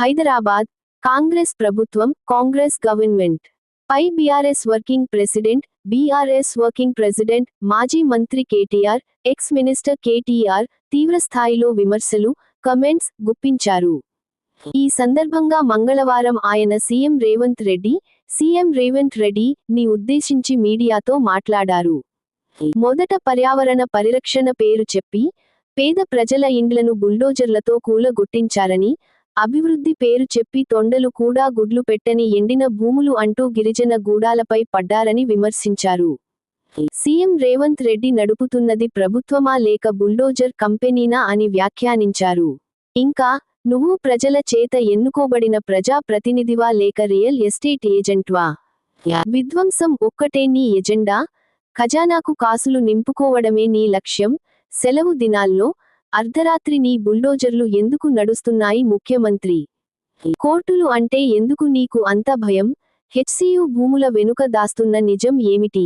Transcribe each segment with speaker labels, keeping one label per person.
Speaker 1: హైదరాబాద్ కాంగ్రెస్ ప్రభుత్వం కాంగ్రెస్ గవర్నమెంట్. పై BRS working president BRS working president మాజీ మంత్రి కేటీఆర్ ఎక్స్ మినిస్టర్ కేటీఆర్ తీవ్రస్థాయిలో విమర్శలు కమెంట్స్ గుప్పించారు. ఈ సందర్భంగా మంగళవారం ఆయన సీఎం రేవంత్ రెడ్డి సీఎం రేవంత్ రెడ్డి ని ఉద్దేశించి మీడియాతో మాట్లాడారు. మొదట పర్యావరణ పరిరక్షణ పేరు చెప్పి పేద ప్రజల ఇండ్లను బుల్డోజర్లతో కూలగొట్టించారని అభివృద్ధి పేరు చెప్పి తొండలు కూడా గుడ్లు పెట్టని ఎండిన భూములు అంటూ గిరిజన గూడాలపై పడ్డారని విమర్శించారు. సీఎం రేవంత్ రెడ్డి నడుపుతున్నది ప్రభుత్వమా లేక బుల్డోజర్ కంపెనీనా అని వ్యాఖ్యానించారు. ఇంకా నువ్వు ప్రజల చేత ఎన్నుకోబడిన ప్రజా ప్రతినిధివా లేక రియల్ ఎస్టేట్ ఏజెంట్వా? విధ్వంసం ఒక్కటే నీ ఎజెండా? ఖజానాకు కాసులు నింపుకోవడమే నీ లక్ష్యం? సెలవు దినాల్లో అర్ధరాత్రి నీ బుల్డోజర్లు ఎందుకు నడుస్తున్నాయి ముఖ్యమంత్రి? కోర్టులు అంటే ఎందుకు నీకు అంత భయం? హెచ్సియు భూముల వెనుక దాస్తున్న నిజం ఏమిటి?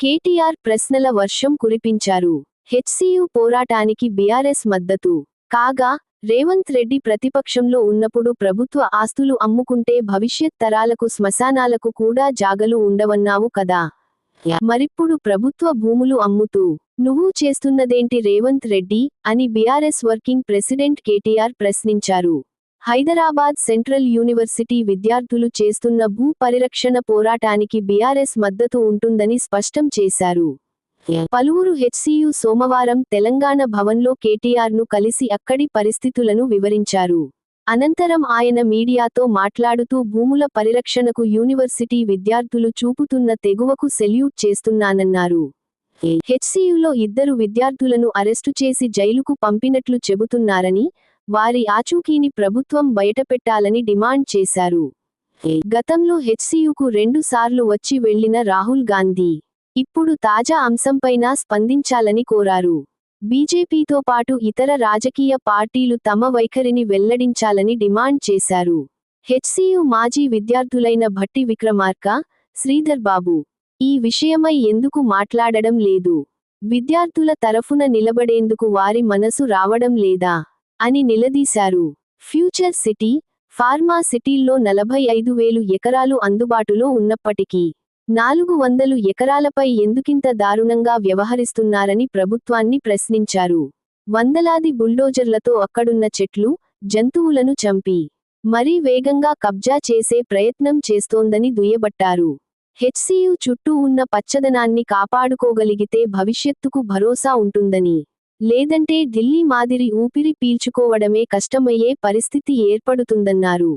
Speaker 1: కేటీఆర్ ప్రశ్నల వర్షం కురిపించారు. హెచ్సియు పోరాటానికి బీఆర్ఎస్ మద్దతు. కాగా రేవంత్ రెడ్డి ప్రతిపక్షంలో ఉన్నప్పుడు ప్రభుత్వ ఆస్తులు అమ్ముకుంటే భవిష్యత్ తరాలకు శ్మశానాలకు కూడా జాగలు ఉండవన్నావు కదా? మరిప్పుడు ప్రభుత్వ భూములు అమ్ముతూ నువ్వు చేస్తున్నదేంటి రేవంత్ రెడ్డి అని బీఆర్ఎస్ వర్కింగ్ ప్రెసిడెంట్ కేటీఆర్ ప్రశ్నించారు. హైదరాబాద్ సెంట్రల్ యూనివర్సిటీ విద్యార్థులు చేస్తున్న భూ పరిరక్షణ పోరాటానికి బీఆర్ఎస్ మద్దతు ఉంటుందని స్పష్టం చేశారు. పలువురు హెచ్సియు సోమవారం తెలంగాణ భవన్లో కేటీఆర్ను కలిసి అక్కడి పరిస్థితులను వివరించారు. అనంతరం ఆయన మీడియాతో మాట్లాడుతూ భూముల పరిరక్షణకు యూనివర్సిటీ విద్యార్థులు చూపుతున్న తెగువకు సెల్యూట్ చేస్తున్నానన్నారు. హెచ్సియులో ఇద్దరు విద్యార్థులను అరెస్టు చేసి జైలుకు పంపినట్లు చెబుతున్నారని వారి ఆచూకీని ప్రభుత్వం బయటపెట్టాలని డిమాండ్ చేశారు. గతంలో హెచ్సియుకు రెండు సార్లు వచ్చి వెళ్ళిన రాహుల్ గాంధీ ఇప్పుడు తాజా అంశంపైన స్పందించాలని కోరారు. బీజేపీతో పాటు ఇతర రాజకీయ పార్టీలు తమ వైఖరిని వెల్లడించాలని డిమాండ్ చేశారు. హెచ్సియు మాజీ విద్యార్థులైన భట్టి విక్రమార్క శ్రీధర్ బాబు ఈ విషయమై ఎందుకు మాట్లాడడం లేదు? విద్యార్థుల తరఫున నిలబడేందుకు వారి మనసు రావడం లేదా? అని నిలదీశారు. ఫ్యూచర్ సిటీ ఫార్మా సిటీల్లో నలభై ఐదు వేలు ఎకరాలు అందుబాటులో ఉన్నప్పటికీ నాలుగు వందలు ఎకరాలపై ఎందుకింత దారుణంగా వ్యవహరిస్తున్నారని ప్రభుత్వాన్ని ప్రశ్నించారు. వందలాది బుల్డోజర్లతో అక్కడున్న చెట్లు జంతువులను చంపి మరీ వేగంగా కబ్జా చేసే ప్రయత్నం చేస్తోందని దుయ్యబట్టారు. హెచ్సియు చుట్టూ ఉన్న పచ్చదనాన్ని కాపాడుకోగలిగితే భవిష్యత్తుకు భరోసా ఉంటుందని. లేదంటే ఢిల్లీ మాదిరి ఊపిరి పీల్చుకోవడమే కష్టమయ్యే పరిస్థితి ఏర్పడుతుందన్నారు.